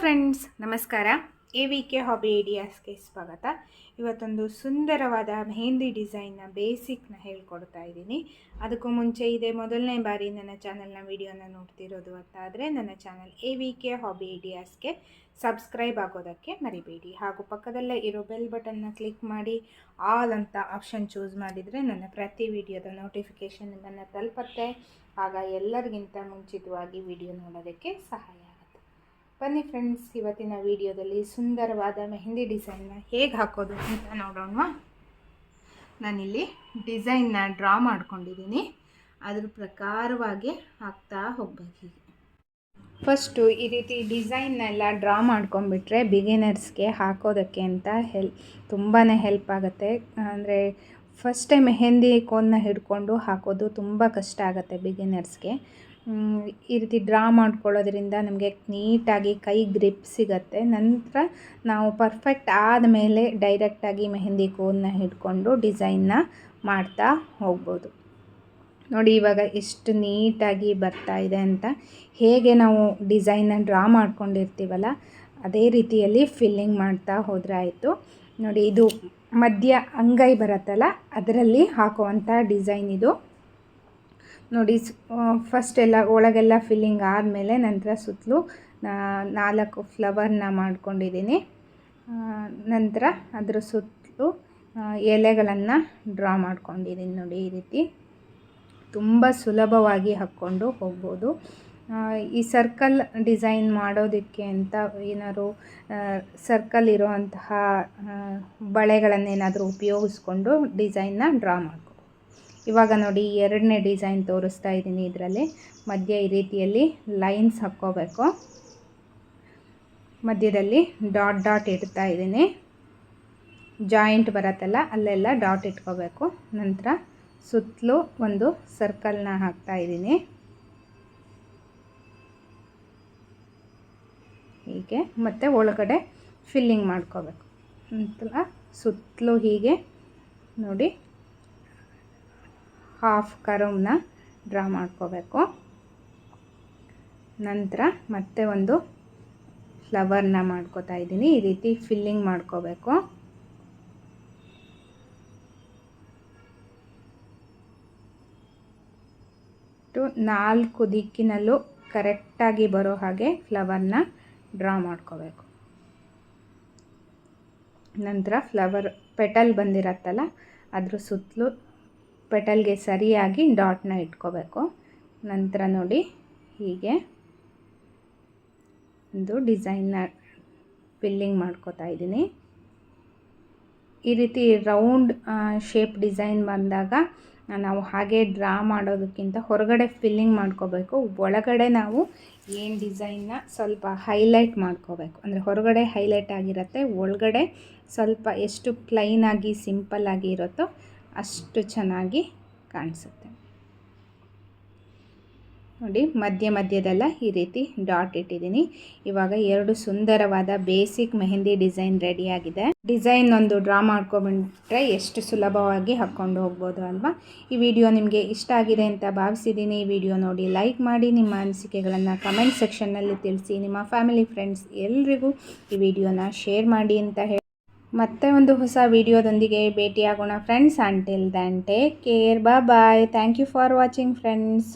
Friends ನಮಸ್ಕಾರ. A V K hobby ಐಡಿಯಾಸ್ಗೆ ಸ್ವಾಗತ. ಇವತ್ತೊಂದು ಸುಂದರವಾದ ಮೆಹಂದಿ ಡಿಸೈನ್ನ ಬೇಸಿಕ್ನ ಹೇಳ್ಕೊಡ್ತಾ ಇದ್ದೀನಿ. ಅದಕ್ಕೂ ಮುಂಚೆ ಇದೆ ಮೊದಲನೇ ಬಾರಿ ನನ್ನ ಚಾನಲ್ನ ವಿಡಿಯೋನ ನೋಡ್ತಿರೋದು ಅಂತಾದರೆ ನನ್ನ channel A V K hobby ಐಡಿಯಾಸ್ಗೆ subscribe ಆಗೋದಕ್ಕೆ ಮರಿಬೇಡಿ. ಹಾಗೂ ಪಕ್ಕದಲ್ಲೇ ಇರೋ ಬೆಲ್ ಬಟನ್ನ ಕ್ಲಿಕ್ ಮಾಡಿ ಆಲ್ ಅಂತ ಆಪ್ಷನ್ ಚೂಸ್ ಮಾಡಿದರೆ ನನ್ನ ಪ್ರತಿ ವಿಡಿಯೋದ ನೋಟಿಫಿಕೇಷನ್ ನನ್ನ ತಲುಪತ್ತೆ. ಆಗ ಎಲ್ಲರಿಗಿಂತ ಮುಂಚಿತವಾಗಿ ವಿಡಿಯೋ ನೋಡೋದಕ್ಕೆ ಸಹಾಯ ಬನ್ನಿ ಫ್ರೆಂಡ್ಸ್ ಇವತ್ತಿನ ವಿಡಿಯೋದಲ್ಲಿ ಸುಂದರವಾದ ಮೆಹಂದಿ ಡಿಸೈನ್ನ ಹೇಗೆ ಹಾಕೋದು ಅಂತ ನೋಡೋಣ. ನಾನಿಲ್ಲಿ ಡಿಸೈನ್ನ ಡ್ರಾ ಮಾಡ್ಕೊಂಡಿದ್ದೀನಿ. ಅದ್ರ ಪ್ರಕಾರವಾಗಿ ಹಾಕ್ತಾ ಹೋಗ್ಬೇಕು ಹೀಗೆ. ಫಸ್ಟು ಈ ರೀತಿ ಡಿಸೈನ್ನೆಲ್ಲ ಡ್ರಾ ಮಾಡ್ಕೊಂಬಿಟ್ರೆ ಬಿಗಿನರ್ಸ್ಗೆ ಹಾಕೋದಕ್ಕೆ ಅಂತ ಹೆಲ್ ತುಂಬಾ ಹೆಲ್ಪ್ ಆಗುತ್ತೆ. ಅಂದರೆ ಫಸ್ಟ್ ಮೆಹಂದಿ ಕೋನ್ನ ಹಿಡ್ಕೊಂಡು ಹಾಕೋದು ತುಂಬ ಕಷ್ಟ ಆಗುತ್ತೆ ಬಿಗಿನರ್ಸ್ಗೆ ಈ ರೀತಿ ಡ್ರಾ ಮಾಡ್ಕೊಳ್ಳೋದ್ರಿಂದ ನಮಗೆ ನೀಟಾಗಿ ಕೈ ಗ್ರಿಪ್ ಸಿಗತ್ತೆ. ನಂತರ ನಾವು ಪರ್ಫೆಕ್ಟ್ ಆದ ಮೇಲೆ ಡೈರೆಕ್ಟಾಗಿ ಮೆಹಂದಿ ಕೋನ್ನ ಹಿಡ್ಕೊಂಡು ಡಿಸೈನ್ನ ಮಾಡ್ತಾ ಹೋಗ್ಬೋದು. ನೋಡಿ ಇವಾಗ ಎಷ್ಟು ನೀಟಾಗಿ ಬರ್ತಾ ಇದೆ ಅಂತ. ಹೇಗೆ ನಾವು ಡಿಸೈನ್ನ ಡ್ರಾ ಮಾಡ್ಕೊಂಡಿರ್ತೀವಲ್ಲ, ಅದೇ ರೀತಿಯಲ್ಲಿ ಫಿಲ್ಲಿಂಗ್ ಮಾಡ್ತಾ ಹೋದರೆ ಆಯಿತು. ನೋಡಿ ಇದು ಮಧ್ಯ ಅಂಗೈ ಬರುತ್ತಲ್ಲ, ಅದರಲ್ಲಿ ಹಾಕುವಂಥ ಡಿಸೈನ್ ಇದು. ನೋಡಿ ಫಸ್ಟ್ ಎಲ್ಲ ಒಳಗೆಲ್ಲ ಫಿಲ್ಲಿಂಗ್ ಆದಮೇಲೆ ನಂತರ ಸುತ್ತಲೂ ನಾಲ್ಕು ಫ್ಲವರ್ನ ಮಾಡ್ಕೊಂಡಿದ್ದೀನಿ. ನಂತರ ಅದರ ಸುತ್ತಲೂ ಎಲೆಗಳನ್ನು ಡ್ರಾ ಮಾಡ್ಕೊಂಡಿದ್ದೀನಿ ನೋಡಿ ಈ ರೀತಿ. ತುಂಬ ಸುಲಭವಾಗಿ ಹಾಕ್ಕೊಂಡು ಹೋಗ್ಬೋದು. ಈ ಸರ್ಕಲ್ ಡಿಸೈನ್ ಮಾಡೋದಕ್ಕೆ ಅಂತ ಏನಾದ್ರು ಸರ್ಕಲ್ ಇರೋವಂತಹ ಬಳೆಗಳನ್ನೇನಾದರೂ ಉಪಯೋಗಿಸ್ಕೊಂಡು ಡಿಸೈನ್ನ ಡ್ರಾ ಮಾಡ್ಕೊ ಇವಾಗ ನೋಡಿ ಎರಡನೇ ಡಿಸೈನ್ ತೋರಿಸ್ತಾ ಇದ್ದೀನಿ ಇದರಲ್ಲಿ. ಮಧ್ಯ ಈ ರೀತಿಯಲ್ಲಿ ಲೈನ್ಸ್ ಹಾಕ್ಕೋಬೇಕು. ಮಧ್ಯದಲ್ಲಿ ಡಾಟ್ ಡಾಟ್ ಇಡ್ತಾ ಇದ್ದೀನಿ. ಜಾಯಿಂಟ್ ಬರತ್ತಲ್ಲ, ಅಲ್ಲೆಲ್ಲ ಡಾಟ್ ಇಟ್ಕೋಬೇಕು. ನಂತರ ಸುತ್ತಲೂ ಒಂದು ಸರ್ಕಲ್ನ ಹಾಕ್ತಾ ಇದ್ದೀನಿ. ಹೀಗೆ ಮತ್ತು ಒಳಗಡೆ ಫಿಲ್ಲಿಂಗ್ ಮಾಡ್ಕೋಬೇಕು. ನಂತರ ಸುತ್ತಲೂ ಹೀಗೆ ನೋಡಿ ಹಾಫ್ ಕರವ್ನ ಡ್ರಾ ಮಾಡ್ಕೋಬೇಕು. ನಂತರ ಮತ್ತೆ ಒಂದು ಫ್ಲವರ್ನ ಮಾಡ್ಕೋತಾ ಇದ್ದೀನಿ. ಈ ರೀತಿ ಫಿಲ್ಲಿಂಗ್ ಮಾಡ್ಕೋಬೇಕು. ನಾಲ್ಕು ದಿಕ್ಕಿನಲ್ಲೂ ಕರೆಕ್ಟಾಗಿ ಬರೋ ಹಾಗೆ ಫ್ಲವರ್ನ ಡ್ರಾ ಮಾಡ್ಕೋಬೇಕು. ನಂತರ ಫ್ಲವರ್ ಪೆಟಲ್ ಬಂದಿರತ್ತಲ್ಲ, ಅದ್ರ ಸುತ್ತಲೂ ಪೆಟಲ್ಗೆ ಸರಿಯಾಗಿ ಡಾಟ್ನ ಇಟ್ಕೋಬೇಕು. ನಂತರ ನೋಡಿ ಹೀಗೆ ಒಂದು ಡಿಸೈನ್ನ ಫಿಲ್ಲಿಂಗ್ ಮಾಡ್ಕೋತಾ ಇದ್ದೀನಿ. ಈ ರೀತಿ ರೌಂಡ್ ಶೇಪ್ ಡಿಸೈನ್ ಬಂದಾಗ ನಾವು ಹಾಗೆ ಡ್ರಾ ಮಾಡೋದಕ್ಕಿಂತ ಹೊರಗಡೆ ಫಿಲ್ಲಿಂಗ್ ಮಾಡ್ಕೋಬೇಕು. ಒಳಗಡೆ ನಾವು ಏನು ಡಿಸೈನ್ನ ಸ್ವಲ್ಪ ಹೈಲೈಟ್ ಮಾಡ್ಕೋಬೇಕು. ಅಂದರೆ ಹೊರಗಡೆ ಹೈಲೈಟ್ ಆಗಿರುತ್ತೆ, ಒಳಗಡೆ ಸ್ವಲ್ಪ ಎಷ್ಟು ಪ್ಲೈನಾಗಿ ಸಿಂಪಲ್ಲಾಗಿ ಇರುತ್ತೋ ಅಷ್ಟು ಚೆನ್ನಾಗಿ ಕಾಣಿಸುತ್ತೆ. ನೋಡಿ, ಮಧ್ಯ ಮಧ್ಯದೆಲ್ಲ ಈ ರೀತಿ ಡಾಟ್ ಇಟ್ಟಿದ್ದೀನಿ. ಇವಾಗ ಎರಡು ಸುಂದರವಾದ ಬೇಸಿಕ್ ಮೆಹಂದಿ ಡಿಸೈನ್ ರೆಡಿಯಾಗಿದೆ. ಡಿಸೈನ್ ಒಂದು ಡ್ರಾ ಮಾಡ್ಕೊಬಿಟ್ರೆ ಎಷ್ಟು ಸುಲಭವಾಗಿ ಹಾಕ್ಕೊಂಡು ಹೋಗ್ಬೋದು ಅಲ್ವಾ? ಈ ವಿಡಿಯೋ ನಿಮಗೆ ಇಷ್ಟ ಆಗಿದೆ ಅಂತ ಭಾವಿಸಿದ್ದೀನಿ. ಈ ವಿಡಿಯೋ ನೋಡಿ, ಲೈಕ್ ಮಾಡಿ, ನಿಮ್ಮ ಅನಿಸಿಕೆಗಳನ್ನು ಕಮೆಂಟ್ ಸೆಕ್ಷನ್ನಲ್ಲಿ ತಿಳಿಸಿ. ನಿಮ್ಮ ಫ್ಯಾಮಿಲಿ, ಫ್ರೆಂಡ್ಸ್, ಎಲ್ರಿಗೂ ಈ ವಿಡಿಯೋನ ಶೇರ್ ಮಾಡಿ ಅಂತ ಹೇಳಿ ಮತ್ತೆ ಒಂದು ಹೊಸ ವಿಡಿಯೋದೊಂದಿಗೆ ಭೇಟಿಯಾಗೋಣ friends until then take care bye bye thank you for watching friends